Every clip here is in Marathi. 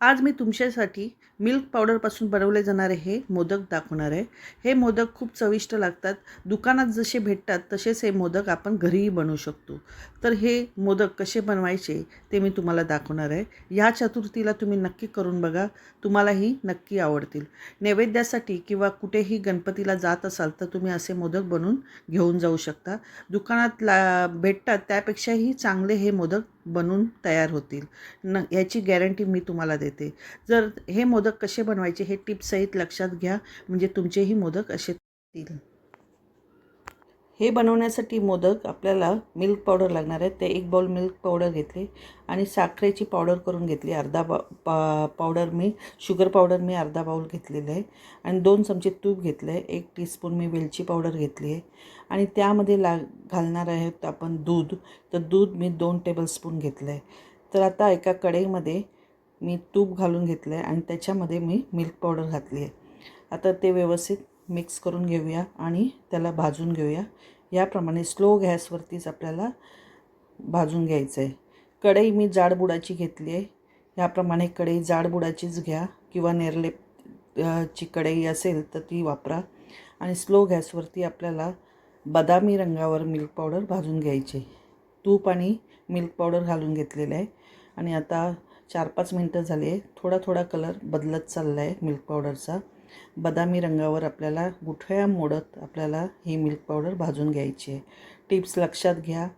आज मी तुमच्यासाठी मिल्क पावडरपासून बनवले जाणारे हे मोदक दाखवणार आहे. हे मोदक खूप चविष्ट लागतात. दुकानात जसे भेटतात तसेच हे मोदक आपण घरीही बनवू शकतो. तर हे मोदक कसे बनवायचे ते मी तुम्हाला दाखवणार आहे. ह्या चतुर्थीला तुम्ही नक्की करून बघा. तुम्हालाही नक्की आवडतील. नैवेद्यासाठी किंवा कुठेही गणपतीला जात असाल तर तुम्ही असे मोदक बनवून घेऊन जाऊ शकता. दुकानात ला भेटतात त्यापेक्षाही चांगले हे मोदक बनून तयार होतील. न याची गॅरंटी मी तुम्हाला देते. जर हे मोदक कसे बनवायचे हे टिप्ससहित लक्षात घ्या. म्हणजे तुमचेही मोदक असे येतील हे बनवण्यासाठी मोदक आपल्याला मिल्क पावडर लागणार आहे ते एक बाउल मिल्क पावडर घेतली आणि साखरेची पावडर करून घेतली. अर्धा बा पा पावडर मी शुगर पावडर मी अर्धा बाउल घेतलेलं आहे. आणि दोन चमचे तूप घेतलं आहे. एक टीस्पून मी वेलची पावडर घेतली आहे. आणि त्यामध्ये ला घालणार आहेत आपण दूध. तर दूध मी दोन टेबलस्पून घेतलं आहे. तर आता एका कढईमध्ये मी तूप घालून घेतलं आहे आणि त्याच्यामध्ये मी मिल्क पावडर घातली आहे. आता ते व्यवस्थित मिक्स करून घेऊया आणि त्याला भाजून घेऊया. याप्रमाणे स्लो गॅसवरतीच आपल्याला भाजून घ्यायचं आहे कढई मी जाडबुडाची घेतली आहे. याप्रमाणे कढई जाडबुडाचीच घ्या किंवा नेरले ची कढई असेल तर ती वापरा. आणि स्लो गॅसवरती आपल्याला बदामी रंगावर मिल्क पावडर भाजून घ्यायची. तूप आणि मिल्क पावडर घालून घेतलेलं आहे. आणि आता चार पाच मिनटं झाली आहे. थोडा थोडा कलर बदलत चालला आहे मिल्क पावडरचा. बदामी रंगावर आपल्याला गुठळ्या मोडत आपल्याला ही मिल्क पावडर भाजून घ्यायची आहे. टिप्स लक्षात घ्या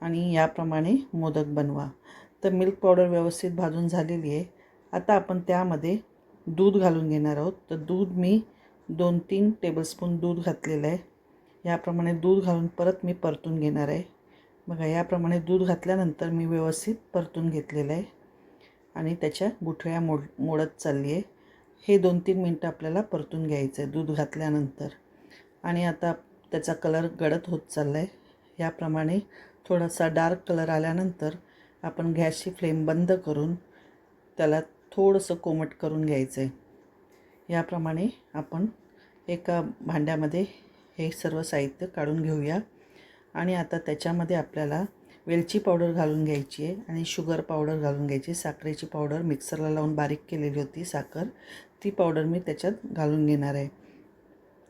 आणि याप्रमाणे मोदक बनवा. तर मिल्क पावडर व्यवस्थित भाजून झालेली आहे. आता आपण त्यामध्ये दूध घालून घेणार आहोत. तर दूध मी दोन तीन टेबलस्पून दूध घातलेलं आहे. याप्रमाणे दूध घालून परत मी परतून घेणार आहे. बघा याप्रमाणे दूध घातल्यानंतर मी व्यवस्थित परतून घेतलेलं आहे. आणि त्याच्या गुठळ्या मोड मोडत चालली आहे. हे दोन तीन मिनटं आपल्याला परतून घ्यायचं आहे दूध घातल्यानंतर. आणि आता त्याचा कलर गडद होत चालला आहे याप्रमाणे थोडासा डार्क कलर आल्यानंतर आपण गॅसची फ्लेम बंद करून त्याला थोडंसं कोमट करून घ्यायचं आहे याप्रमाणे आपण एका भांड्यामध्ये हे सर्व साहित्य काढून घेऊया. आणि आता त्याच्यामध्ये आपल्याला वेलची पावडर घालून घ्यायची आहे आणि शुगर पावडर घालून घ्यायची साखरेची पावडर मिक्सरला लावून बारीक केलेली होती साखर. ती पावडर मी त्याच्यात घालून घेणार आहे.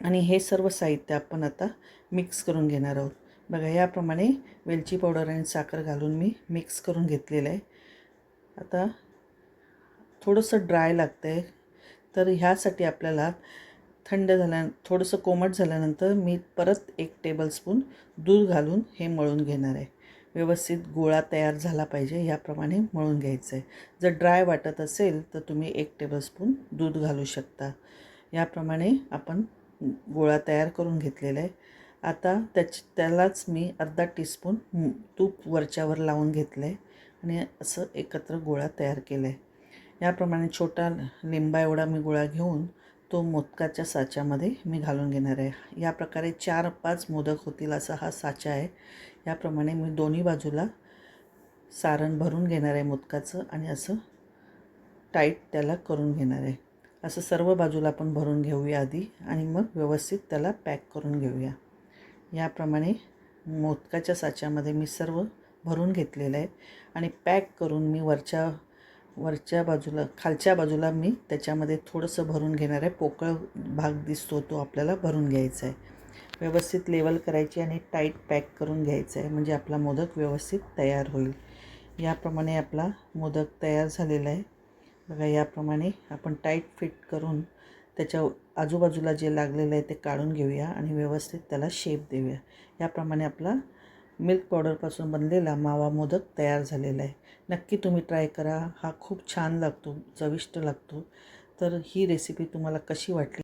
आणि हे सर्व साहित्य आपण आता मिक्स करून घेणार आहोत. बघा याप्रमाणे वेलची पावडर आणि साखर घालून मी मिक्स करून घेतलेलं आहे. आता थोडंसं ड्राय लागतं आहे तर ह्यासाठी आपल्याला थंड झाल्या थोडंसं कोमट झाल्यानंतर मी परत एक टेबलस्पून दूध घालून हे मळून घेणार आहे. व्यवस्थित गोळा तयार झाला पाहिजे याप्रमाणे मळून घ्यायचं आहे जर ड्राय वाटत असेल तर तुम्ही एक टेबलस्पून दूध घालू शकता. याप्रमाणे आपण गोळा तयार करून घेतलेला आहे. आता त्याच त्यालाच मी अर्धा टीस्पून तूप वरच्यावर लावून घेतलं आहे आणि असं एकत्र गोळा तयार केला आहे याप्रमाणे छोटा लिंबा एवढा मी गोळा घेऊन तो मोदकाच्या साच्यामध्ये मी घालून घेणार आहे. या प्रकारे चार पाच मोदक होतील असा हा साचा आहे. याप्रमाणे मी दोन्ही बाजूला सारण भरून घेणार आहे मोदकाचं आणि असं टाईट त्याला करून घेणार आहे. असं सर्व बाजूला आपण भरून घेऊया आधी आणि मग व्यवस्थित त्याला पॅक करून घेऊया. याप्रमाणे मोदकाच्या साच्यामध्ये मी सर्व भरून घेतलेलं आहे आणि पॅक करून मी वरच्या वरच्या बाजूला खालच्या बाजूला मी त्याच्यामध्ये थोडंसं भरून घेणार आहे. पोकळ भाग दिसतो तो आपल्याला भरून घ्यायचा आहे. व्यवस्थित लेवल करायची आणि टाईट पॅक करून घ्यायचं आहे. म्हणजे आपला मोदक व्यवस्थित तयार होईल. याप्रमाणे आपला मोदक तयार झालेला आहे. बघा याप्रमाणे आपण टाईट फिट करून त्याच्या आजूबाजूला जे लागलेलं आहे ते काढून घेऊया आणि व्यवस्थित त्याला शेप देऊया. याप्रमाणे आपला मिल्क पावडरपासून बनलेला मावा मोदक तयार झालेला आहे. नक्की तुम्ही ट्राय करा. हा खूप छान लागतो चविष्ट लागतो. तर ही रेसिपी तुम्हाला कशी वाटली?